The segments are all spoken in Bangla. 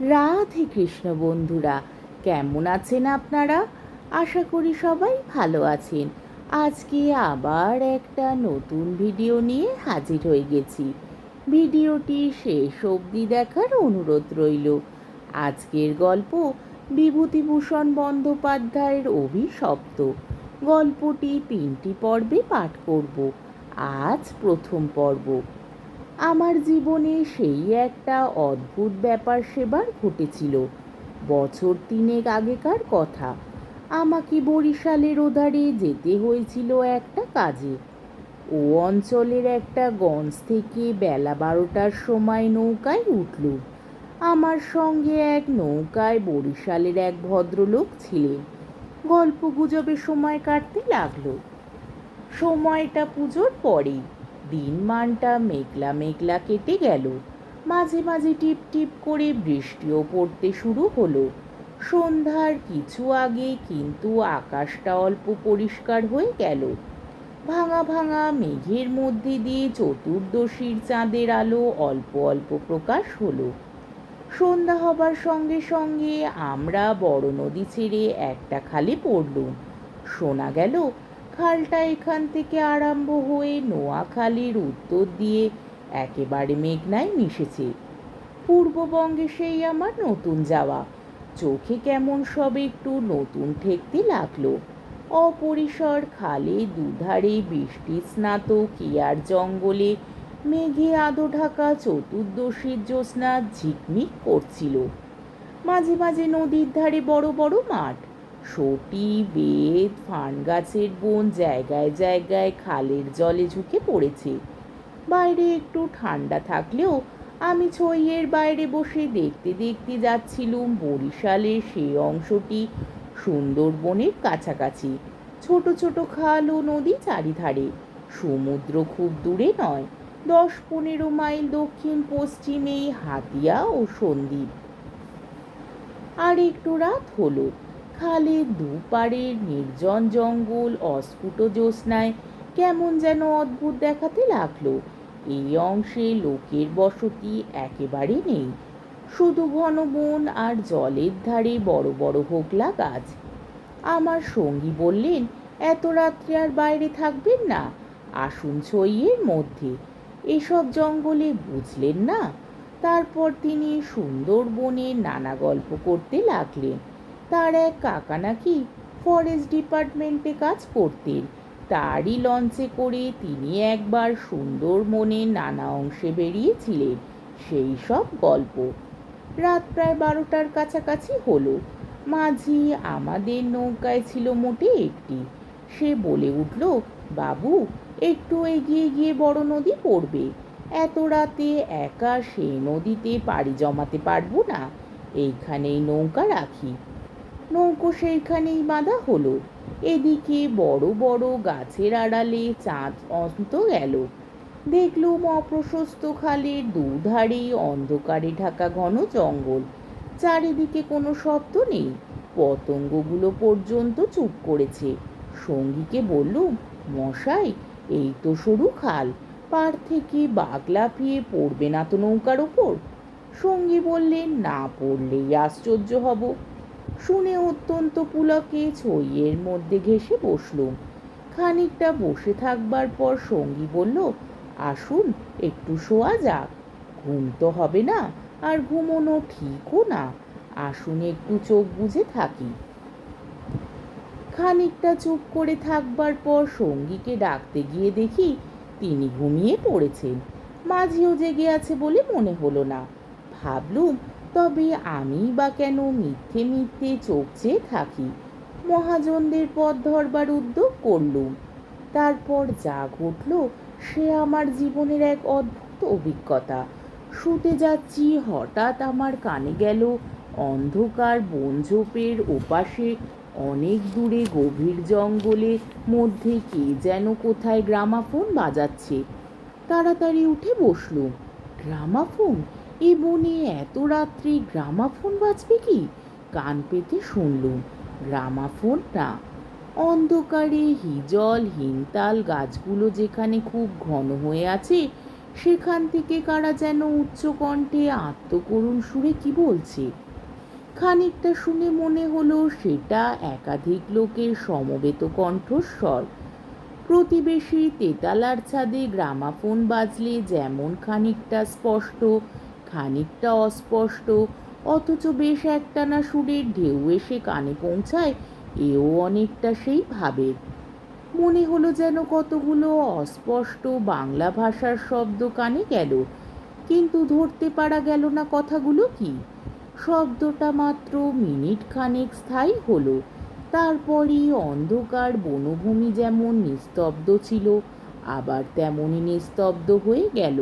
রাধে কৃষ্ণ বন্ধুরা, কেমন আছেন আপনারা? আশা করি সবাই ভালো আছেন। আজকে আবার একটা নতুন ভিডিও নিয়ে হাজির হয়ে গেছি। ভিডিওটি শেষ অবধি দেখার অনুরোধ রইল। আজকের গল্প বিভূতিভূষণ বন্দ্যোপাধ্যায়ের অভিশপ্ত। গল্পটি তিনটি পর্বে পাঠ করব। আজ প্রথম পর্ব। আমার জীবনে সেই একটা অদ্ভুত ব্যাপার সেবার ঘটেছিল। বছর তিনেক আগেকার কথা। আমাকে বরিশালের ওধারে যেতে হয়েছিল একটা কাজে। ও অঞ্চলের একটা গঞ্জ থেকে বেলা বারোটার সময় নৌকায় উঠল। আমার সঙ্গে এক নৌকায় বরিশালের এক ভদ্রলোক ছিলেন। গল্প গুজবের সময় কাটতে লাগল। সময়টা পুজোর পরেই দিন মানটা মেঘলা মেঘলা কেটে গেল। মাঝে মাঝে টিপ টিপ করে বৃষ্টিও পড়তে শুরু হলো। সন্ধ্যার কিছু আগে কিন্তু আকাশটা অল্প পরিষ্কার হয়ে গেল। ভাঙা ভাঙা মেঘের মধ্যে দিয়ে চতুর্দশীর চাঁদের আলো অল্প অল্প প্রকাশ হলো। সন্ধ্যা হবার সঙ্গে সঙ্গে আমরা বড় নদী ছেড়ে একটা খালে পড়লুম। শোনা গেল খালটা এখান থেকে আরম্ভ হয়ে নোয়াখালীর উত্তর দিয়ে একেবারে মেঘনায় মিশেছে। পূর্ববঙ্গে সেই আমার নতুন যাওয়া। চোখে কেমন সব একটু নতুন ঠেকতে লাগল। অপরিসর খালে দুধারে বৃষ্টি স্নাত, কেয়ার জঙ্গলে মেঘে আদো ঢাকা চতুর্দশীর জ্যোৎস্না ঝিকমিক করছিল। মাঝে মাঝে নদীর ধারে বড় বড় মাঠ। সটি বেত ফান গাছের বন জায়গায় জায়গায় খালের জলে ঝুঁকে পড়েছে। বাইরে একটু ঠান্ডা থাকলেও আমি ছইয়ের বাইরে বসে দেখতে দেখতে যাচ্ছিলুম বরিশালের সেই অংশটি সুন্দরবনের কাছাকাছি। ছোট ছোট খাল ও নদী চারিধারে। সমুদ্র খুব দূরে নয়, দশ পনেরো মাইল দক্ষিণ পশ্চিমেই হাতিয়া ও সন্দ্বীপ। আর একটু রাত হলো। খালের দুপাড়ের নির্জন জঙ্গল, অস্ফুট জ্যোৎস্নায় কেমন যেন অদ্ভুত দেখাতে লাগল। এই অংশে লোকের বসতি একেবারে নেই। শুধু ঘন বন আর জলের ধারে বড় বড় হোকলা গাছ। আমার সঙ্গী বললেন, এত রাত্রে আর বাইরে থাকবেন না, আসুন ছইয়ের মধ্যে। এসব জঙ্গলে বুঝলেন না? তারপর তিনি সুন্দরবনে নানা গল্প করতে লাগলেন। তার এক কাকা নাকি ফরেস্ট ডিপার্টমেন্টে কাজ করতেন। তারই লঞ্চে করে তিনি একবার সুন্দর সুন্দরবনের নানা অংশে বেরিয়েছিলেন। সেই সব গল্প রাত প্রায় বারোটার কাছাকাছি হলো। মাঝি আমাদের নৌকায় ছিল মোটে একটি। সে বলে উঠল, বাবু, একটু এগিয়ে গিয়ে বড় নদী পড়বে। এত রাতে একা সেই নদীতে পাড়ি জমাতে পারব না। এইখানেই নৌকা রাখি। নৌকো সেইখানেই বাঁধা হলো। এদিকে বড় বড় গাছের আড়ালে চাঁদ অন্ত গেল। দেখলুম অপ্রশস্ত খালের দুধারে অন্ধকারে ঢাকা ঘন জঙ্গল। চারিদিকে কোনো শব্দ নেই। পতঙ্গগুলো পর্যন্ত চুপ করেছে। সঙ্গীকে বললুম, মশাই, এই তো সরু খাল। পার থেকে বাঘ লাফিয়ে পড়বে না তো নৌকার ওপর? সঙ্গী বললেন, না পড়লেই আশ্চর্য হব। শুনে অত্যন্ত পুলকে ছইয়ের মধ্যে ঘেসে বসলুম। খানিকটা বসে থাকবার পর সঙ্গী বলল, আসুন, একটু শোয়া যাক। ঘুম তো হবে না, আর ঘুমোনো ঠিকও না। আসুন, একটু চোখ বুঝে থাকি। খানিকটা চুপ করে থাকবার পর সঙ্গীকে ডাকতে গিয়ে দেখি তিনি ঘুমিয়ে পড়েছেন। মাঝিও জেগে আছে বলে মনে হলো না। ভাবলুম তবে আমি বা কেন মিথ্যে মিথ্যে চোখ চেয়ে থাকি? মহাজনদের পথ ধরবার উদ্যোগ করলুম। তারপর যা ঘটল, সে আমার জীবনের এক অদ্ভুত অভিজ্ঞতা। শুতে যাচ্ছি, হঠাৎ আমার কানে গেল অন্ধকার বনঝোপের ওপাশে। অনেক দূরে গভীর জঙ্গলে মধ্যে কে যেন কোথায় গ্রামাফোন বাজাচ্ছে। তাড়াতাড়ি উঠে বসলুম। গ্রামাফোন? এ বনে এত রাত্রে গ্রামাফোন বাজবে কি? কান পেতে শুনলুম গ্রামাফোন না অন্ধকারে হিজল, হিমতাল, গাছগুলো যেখানে খুব ঘন হয়ে আছে, সেখান থেকে কারা যেন উচ্চকণ্ঠে আত্মকরুণ সুরে কি বলছে? খানিকটা শুনে মনে হলো সেটা একাধিক লোকের সমবেত কণ্ঠস্বর। প্রতিবেশী তেতালার ছাদে গ্রামাফোন বাজলে যেমন খানিকটা স্পষ্ট খানিকটা অস্পষ্ট, অথচ বেশ একটানা সুরের ঢেউ এসে কানে পৌঁছায়, এও অনেকটা সেই ভাবের মনে হলো যেন কতগুলো অস্পষ্ট বাংলা ভাষার শব্দ কানে গেল, কিন্তু ধরতে পারা গেল না কথাগুলো কি। শব্দটা মাত্র মিনিট খানেক স্থায়ী হলো, তারপরই অন্ধকার বনভূমি যেমন নিস্তব্ধ ছিল, আবার তেমনই নিস্তব্ধ হয়ে গেল।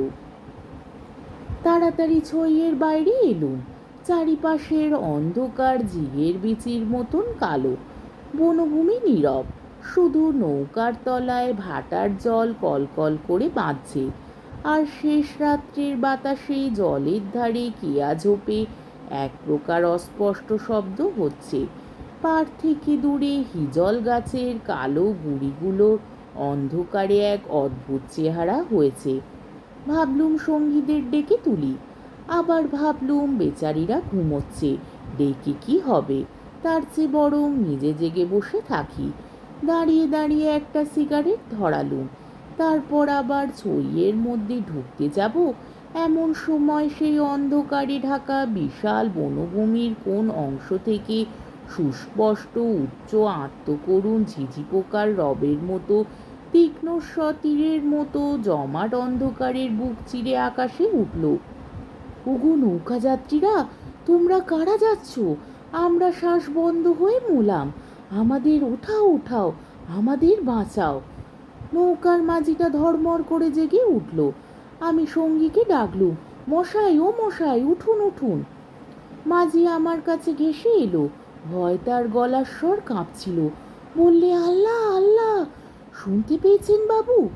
তাড়াতাড়ি ছইয়ের বাইরে এলুম। চারিপাশের অন্ধকার জিগের বিচির মতন কালো। বনভূমি নীরব। শুধু নৌকার তলায় ভাটার জল কলকল করে বাঁধছে। আর শেষ রাত্রির বাতাসে জলের ধারে কেয়া ঝোপে এক প্রকার অস্পষ্ট শব্দ হচ্ছে। পার থেকে দূরে হিজল গাছের কালো গুড়িগুলো অন্ধকারে এক অদ্ভুত চেহারা হয়েছে। ভাবলুম সঙ্গীদের ডেকে তুলি। আবার ভাবলুম বেচারিরা ঘুমোচ্ছে, ডেকে কি হবে? তার চেয়ে বরং নিজে জেগে বসে থাকি। দাঁড়িয়ে দাঁড়িয়ে একটা সিগারেট ধরালুম। তারপর আবার ছইয়ের মধ্যে ঢুকতে যাব। এমন সময় সেই অন্ধকারে ঢাকা বিশাল বনভূমির কোন অংশ থেকে সুস্পষ্ট উচ্চ আত্মকরুণ ঝিঝি পোকার রবের মতো তীক্ষ্ণ সতীরের মতো জমাট অন্ধকারের বুক চিরে আকাশে উঠল। ওগো নৌকা যাত্রীরা, তোমরা কারা যাচ্ছ? আমরা শ্বাস বন্ধ হয়ে মোলাম আমাদের ওঠাও ওঠাও, আমাদের বাঁচাও। নৌকার মাঝিটা ধর্মর করে জেগে উঠল। আমি সঙ্গীকে ডাকলুম, মশাই, ও মশাই, উঠুন উঠুন। মাঝি আমার কাছে ঘেসে এলো। ভয় তার গলার স্বর কাঁপছিল। বললে, আল্লাহ শুনতে পেয়েছেন বাবু?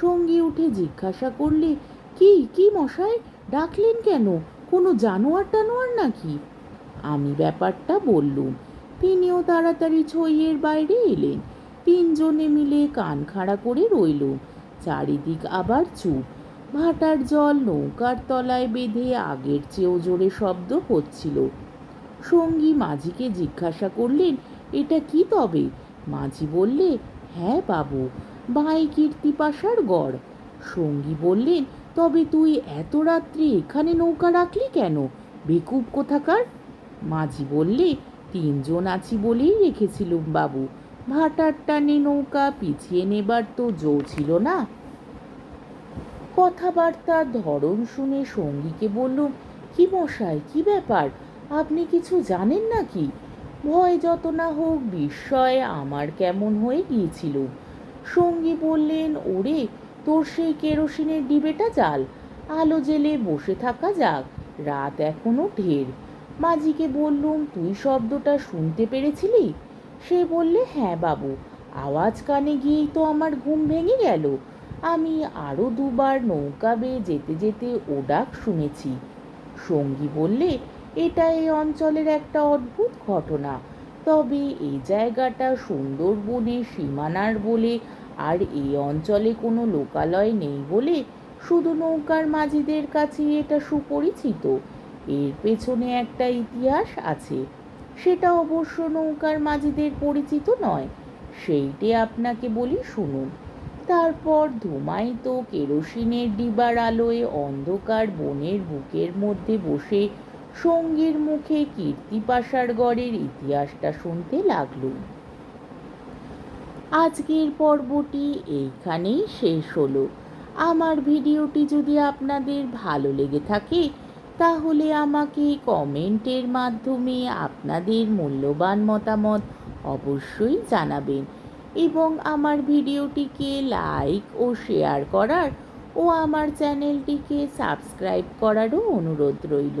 সঙ্গী উঠে জিজ্ঞাসা করলে, কি কি মশাই? ডাকলেন কেন? কোনো জানোয়ার টানোয়ার নাকি? আমি ব্যাপারটা বললুম। তিনিও তাড়াতাড়ি ছইয়ের বাইরে এলেন। তিনজনে মিলে কান খাড়া করে রইল চারিদিক আবার চুপ। ভাটার জল নৌকার তলায় বেঁধে আগের চেয়েও জোরে শব্দ হচ্ছিল। সঙ্গী মাঝিকে জিজ্ঞাসা করলেন, এটা কি তবে? মাঝি বললে হ্যাঁ বাবু বাই কীর্তিপাশার গড়। সঙ্গী বললেন তবে তুই এত রাত্রে এখানে নৌকা রাখলি কেন? বেকুব কোথাকার? মাঝি বললে, তিনজন আছি বলেই রেখেছিলুম বাবু। ভাটার টানে নৌকা পিছিয়ে নেবার তো জো ছিল না। কথাবার্তার ধরন শুনে সঙ্গীকে বললুম, কি মশাই, কি ব্যাপার? আপনি কিছু জানেন নাকি? ভয় যত না হোক বিস্ময়ে আমার কেমন হয়ে গিয়েছিল। সঙ্গী বললেন, ওরে, তোর সেই কেরোসিনের ডিবেটা জাল আলো জেলে বসে থাকা যাক, রাত এখনও ঢের। মাঝিকে বললুম, তুই শব্দটা শুনতে পেরেছিলি? সে বললে হ্যাঁ বাবু, আওয়াজ কানে গিয়েই তো আমার ঘুম ভেঙে গেল। আমি আরও দুবার নৌকা বেয়ে যেতে যেতে ও ডাক শুনেছি। সঙ্গী বললে এটা এই অঞ্চলের একটা অদ্ভুত ঘটনা। তবে এই জায়গাটা সুন্দরবনের সীমানার বলে, আর এই অঞ্চলে কোনো লোকালয় নেই বলে শুধু নৌকার মাঝিদের কাছে এটা সুপরিচিত। এর পেছনে একটা ইতিহাস আছে। সেটা অবশ্য নৌকার মাঝিদের পরিচিত নয়। সেইটে আপনাকে বলি শুনুন। তারপর ধুমায়িত কেরোসিনের ডিবার আলোয় অন্ধকার বনের বুকের মধ্যে বসে সঙ্গীর মুখে কীর্তিপাশার গড়ের ইতিহাসটা শুনতে লাগল আজকের পর্বটি এইখানেই শেষ হলো। আমার ভিডিওটি যদি আপনাদের ভালো লেগে থাকে, তাহলে আমাকে কমেন্টের মাধ্যমে আপনাদের মূল্যবান মতামত অবশ্যই জানাবেন এবং আমার ভিডিওটিকে লাইক ও শেয়ার করার ও আমার চ্যানেলটিকে সাবস্ক্রাইব করারও অনুরোধ রইল।